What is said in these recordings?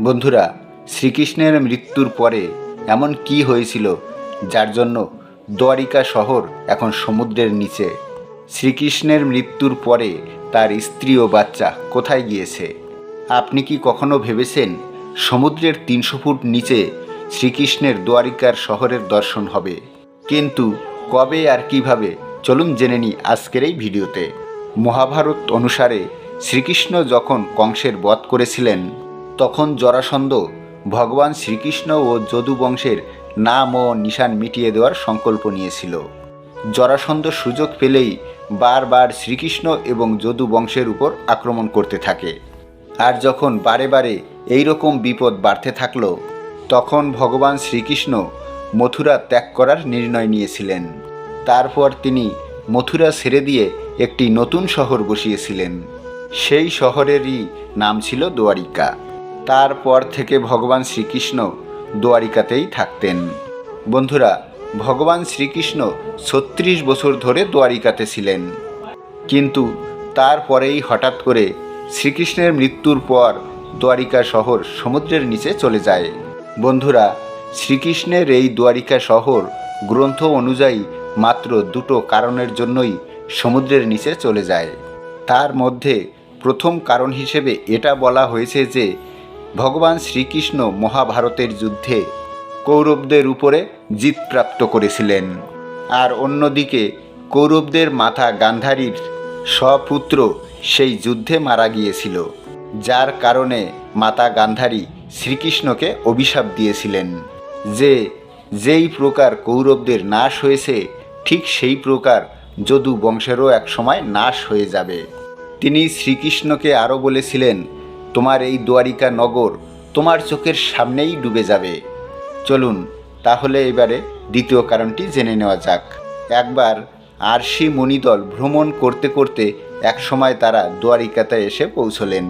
বন্ধুরা, শ্রীকৃষ্ণের মৃত্যুর পরে এমন কি হয়েছিল যার জন্য দ্বারিকা শহর এখন সমুদ্রের নিচে? শ্রীকৃষ্ণের মৃত্যুর পরে তার স্ত্রী ও বাচ্চা কোথায় গিয়েছে? আপনি কি কখনো ভেবেছেন সমুদ্রের তিনশো ফুট নিচে শ্রীকৃষ্ণের দ্বারিকার শহরের দর্শন হবে? কিন্তু কবে আর কীভাবে? চলুন জেনে নিই আজকের এই ভিডিওতে। মহাভারত অনুসারে শ্রীকৃষ্ণ যখন কংসের বধ করেছিলেন তখন জরাসন্ধ ভগবান শ্রীকৃষ্ণ ও যদু বংশের নাম ও নিশান মিটিয়ে দেওয়ার সংকল্প নিয়েছিল। জরাসন্ধ সুযোগ পেলেই বারবার শ্রীকৃষ্ণ এবং যদু বংশের উপর আক্রমণ করতে থাকে। আর যখন বারে বারে এই রকম বিপদ বাড়তে থাকল, তখন ভগবান শ্রীকৃষ্ণ মথুরা ত্যাগ করার নির্ণয় নিয়েছিলেন। তারপর তিনি মথুরা ছেড়ে দিয়ে একটি নতুন শহর বসিয়েছিলেন। সেই শহরেরই নাম ছিল দ্বারিকা তারপর থেকে ভগবান শ্রীকৃষ্ণ দ্বারিকাতেই থাকতেন। বন্ধুরা, ভগবান শ্রীকৃষ্ণ ছত্রিশ বছর ধরে দ্বারিকাতে ছিলেন। কিন্তু তারপরেই হঠাৎ করে শ্রীকৃষ্ণের মৃত্যুর পর দ্বারিকা শহর সমুদ্রের নিচে চলে যায়। বন্ধুরা, শ্রীকৃষ্ণের এই দ্বারিকা শহর গ্রন্থ অনুযায়ী মাত্র দুটো কারণের জন্যই সমুদ্রের নিচে চলে যায়। তার মধ্যে প্রথম কারণ হিসেবে এটা বলা হয়েছে যে ভগবান শ্রীকৃষ্ণ মহাভারতের যুদ্ধে কৌরবদের উপরে জিত প্রাপ্ত করেছিলেন। আর অন্যদিকে কৌরবদের মাথা গান্ধারীর স্বপুত্র সেই যুদ্ধে মারা গিয়েছিল, যার কারণে মাতা গান্ধারী শ্রীকৃষ্ণকে অভিশাপ দিয়েছিলেন। যে, যেই প্রকার কৌরবদের নাশ হয়েছে, ঠিক সেই প্রকার যদু বংশেরও একসময় নাশ হয়ে যাবে। তিনি শ্রীকৃষ্ণকে আরও বলেছিলেন তোমার এই দ্বারিকা নগর তোমার চোখের সামনেই ডুবে যাবে। চলুন, তাহলে এবারে দ্বিতীয় কারণটি জেনে নেওয়া যাক। একবার আরশি মুনিদল ভ্রমণ করতে করতে একসময় তারা দ্বারিকাতে এসে পৌঁছলেন।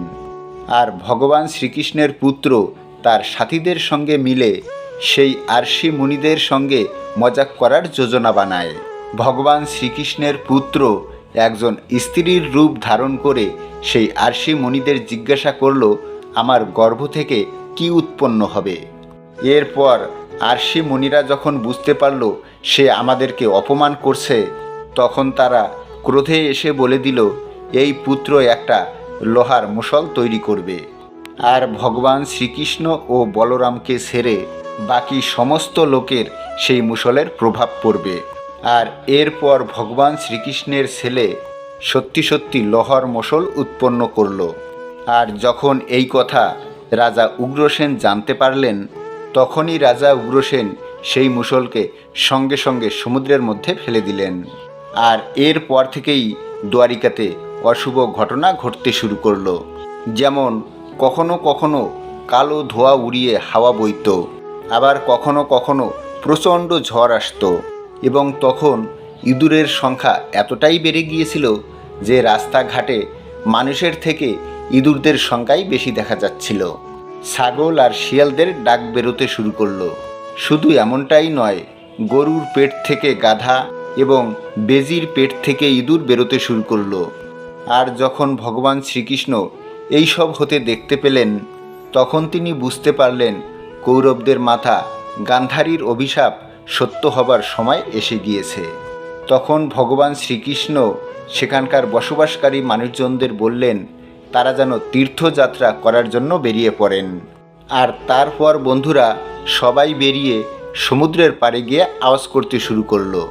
আর ভগবান শ্রীকৃষ্ণের পুত্র তার সাথীদের সঙ্গে মিলে সেই আরশি মুনিদের সঙ্গে মজাক করার যোজনা বানায়। ভগবান শ্রীকৃষ্ণের পুত্র একজন স্ত্রীর রূপ ধারণ করে সেই আরশি মুনিদের জিজ্ঞাসা করল, আমার গর্ভ থেকে কি উৎপন্ন হবে? এরপর আরশি মুনিরা যখন বুঝতে পারল সে আমাদেরকে অপমান করছে, তখন তারা ক্রোধে এসে বলে দিল, এই পুত্র একটা লোহার মুসল তৈরি করবে। আর ভগবান শ্রীকৃষ্ণ ও বলরামকে ছেড়ে বাকি সমস্ত লোকের সেই মুসলের প্রভাব পড়বে। আর এরপর ভগবান শ্রীকৃষ্ণের ছেলে সত্যি সত্যি লহর মশল উৎপন্ন করল। আর যখন এই কথা রাজা উগ্রসেন জানতে পারলেন, তখনই রাজা উগ্রসেন সেই মুসলকে সঙ্গে সঙ্গে সমুদ্রের মধ্যে ফেলে দিলেন। আর এরপর থেকেই দ্বারিকাতে অশুভ ঘটনা ঘটতে শুরু করল। যেমন কখনো কখনো কালো ধোয়া উড়িয়ে হাওয়া বইত, আবার কখনো কখনো প্রচণ্ড ঝড় আসতো। এবং তখন ইঁদুরের সংখ্যা এতটাই বেড়ে গিয়েছিল যে রাস্তাঘাটে মানুষের থেকে ইঁদুরদের সংখ্যাই বেশি দেখা যাচ্ছিল। ছাগল আর শিয়ালদের ডাক বেরোতে শুরু করল। শুধু এমনটাই নয়, গরুর পেট থেকে গাধা এবং বেজির পেট থেকে ইঁদুর বেরোতে শুরু করল। আর যখন ভগবান শ্রীকৃষ্ণ এইসব হতে দেখতে পেলেন, তখন তিনি বুঝতে পারলেন কৌরবদের মাথা গান্ধারীর অভিশাপ সত্য হবার সময় এসে গিয়েছে। তখন ভগবান শ্রীকৃষ্ণ সেখানকার বসবাসকারী মানুষজনদের বললেন, তারা যেন তীর্থযাত্রা করার জন্য বেরিয়ে পড়েন। আর তারপর বন্ধুরা সবাই বেরিয়ে সমুদ্রের পাড়ে গিয়ে আওয়াজ করতে শুরু করল।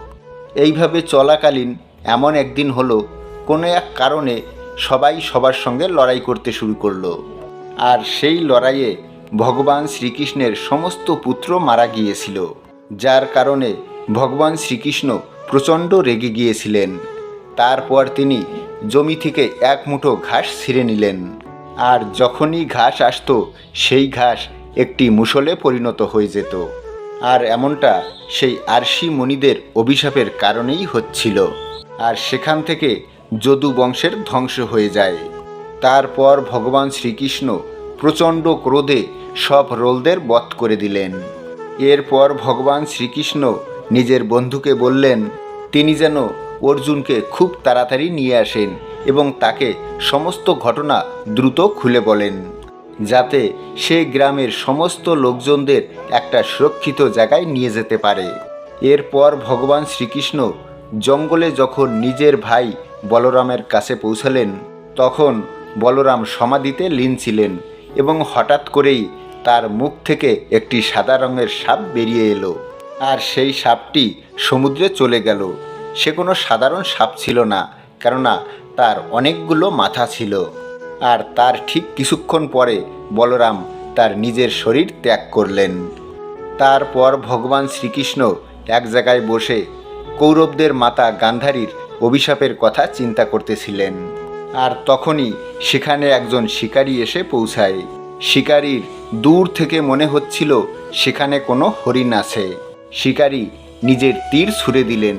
এইভাবে চলাকালীন এমন একদিন হলো, কোনো এক কারণে সবাই সবার সঙ্গে লড়াই করতে শুরু করল। আর সেই লড়াইয়ে ভগবান শ্রীকৃষ্ণের সমস্ত পুত্র মারা গিয়েছিল। যার কারণে ভগবান শ্রীকৃষ্ণ প্রচণ্ড রেগে গিয়েছিলেন। তারপর তিনি জমি থেকে এক মুঠো ঘাস ছিঁড়ে নিলেন। আর যখনই ঘাস আসতো, সেই ঘাস একটি মুসলে পরিণত হয়ে যেত। আর এমনটা সেই আরশি মুনিদের অভিশাপের কারণেই হচ্ছিল। আর সেখান থেকে যদু বংশের ধ্বংস হয়ে যায়। তারপর ভগবান শ্রীকৃষ্ণ প্রচণ্ড ক্রোধে সব রোলদের বধ করে দিলেন। এরপর ভগবান শ্রীকৃষ্ণ নিজের বন্ধুকে বললেন, তিনি যেন অর্জুনকে খুব তাড়াতাড়ি নিয়ে আসেন এবং তাকে সমস্ত ঘটনা দ্রুত খুলে বলেন, যাতে সে গ্রামের সমস্ত লোকজনদের একটা সুরক্ষিত জায়গায় নিয়ে যেতে পারে। এরপর ভগবান শ্রীকৃষ্ণ জঙ্গলে যখন নিজের ভাই বলরামের কাছে পৌঁছালেন, তখন বলরাম সমাধিতে লীন ছিলেন এবং হঠাৎ করেই তার মুখ থেকে একটি সাদা রঙের সাপ বেরিয়ে এলো। আর সেই সাপটি সমুদ্রে চলে গেল। সে কোনো সাধারণ সাপ ছিল না, কেননা তার অনেকগুলো মাথা ছিল। আর তার ঠিক কিছুক্ষণ পরে বলরাম তার নিজের শরীর ত্যাগ করলেন। তারপর ভগবান শ্রীকৃষ্ণ এক জায়গায় বসে কৌরবদের মাতা গান্ধারীর অভিশাপের কথা চিন্তা করতেছিলেন। আর তখনই সেখানে একজন শিকারী এসে পৌঁছায়। শিকারীর দূর থেকে মনে হচ্ছিল সেখানে কোনো হরিণ আছে। শিকারী নিজের তীর ছুঁড়ে দিলেন।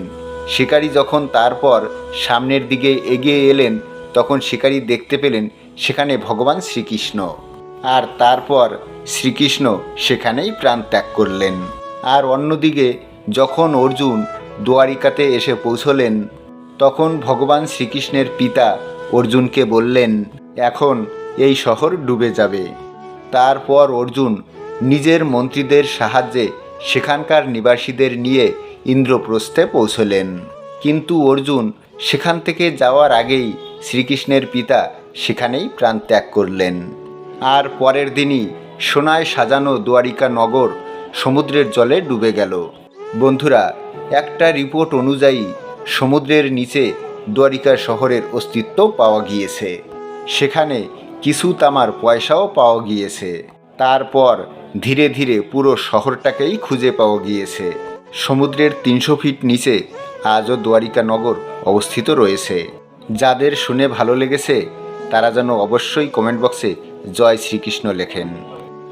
শিকারী যখন তারপর সামনের দিকে এগিয়ে এলেন, তখন শিকারী দেখতে পেলেন সেখানে ভগবান শ্রীকৃষ্ণ। আর তারপর শ্রীকৃষ্ণ সেখানেই প্রাণ ত্যাগ করলেন। আর অন্যদিকে যখন অর্জুন দুয়ারিকাতে এসে পৌঁছলেন, তখন ভগবান শ্রীকৃষ্ণের পিতা অর্জুনকে বললেন, এখন এই শহর ডুবে যাবে। তারপর অর্জুন নিজের মন্ত্রীদের সাহায্যে সেখানকার নিবাসীদের নিয়ে ইন্দ্রপ্রস্থে পৌঁছলেন। কিন্তু অর্জুন সেখান থেকে যাওয়ার আগেই শ্রীকৃষ্ণের পিতা সেখানেই প্রাণ ত্যাগ করলেন। আর পরের দিনই সোনায় সাজানো দুয়ারিকা নগর সমুদ্রের জলে ডুবে গেল। বন্ধুরা, একটা রিপোর্ট অনুযায়ী সমুদ্রের নিচে দ্বারিকা শহরের অস্তিত্ব পাওয়া গিয়েছে। সেখানে কিছু তামার পয়সাও পাওয়া গিয়েছে। তারপর ধীরে ধীরে পুরো শহরটাকেই খুঁজে পাওয়া গিয়েছে। সমুদ্রের তিনশো ফিট নিচে আজও দ্বারিকা নগর অবস্থিত রয়েছে। যাদের শুনে ভালো লেগেছে, তারা যেন অবশ্যই কমেন্ট বক্সে জয় শ্রীকৃষ্ণ লেখেন।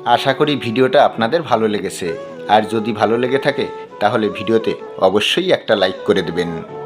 আশা করি ভিডিওটা আপনাদের ভালো লেগেছে। আর যদি ভালো লেগে থাকে, তাহলে ভিডিওতে অবশ্যই একটা লাইক করে দেবেন।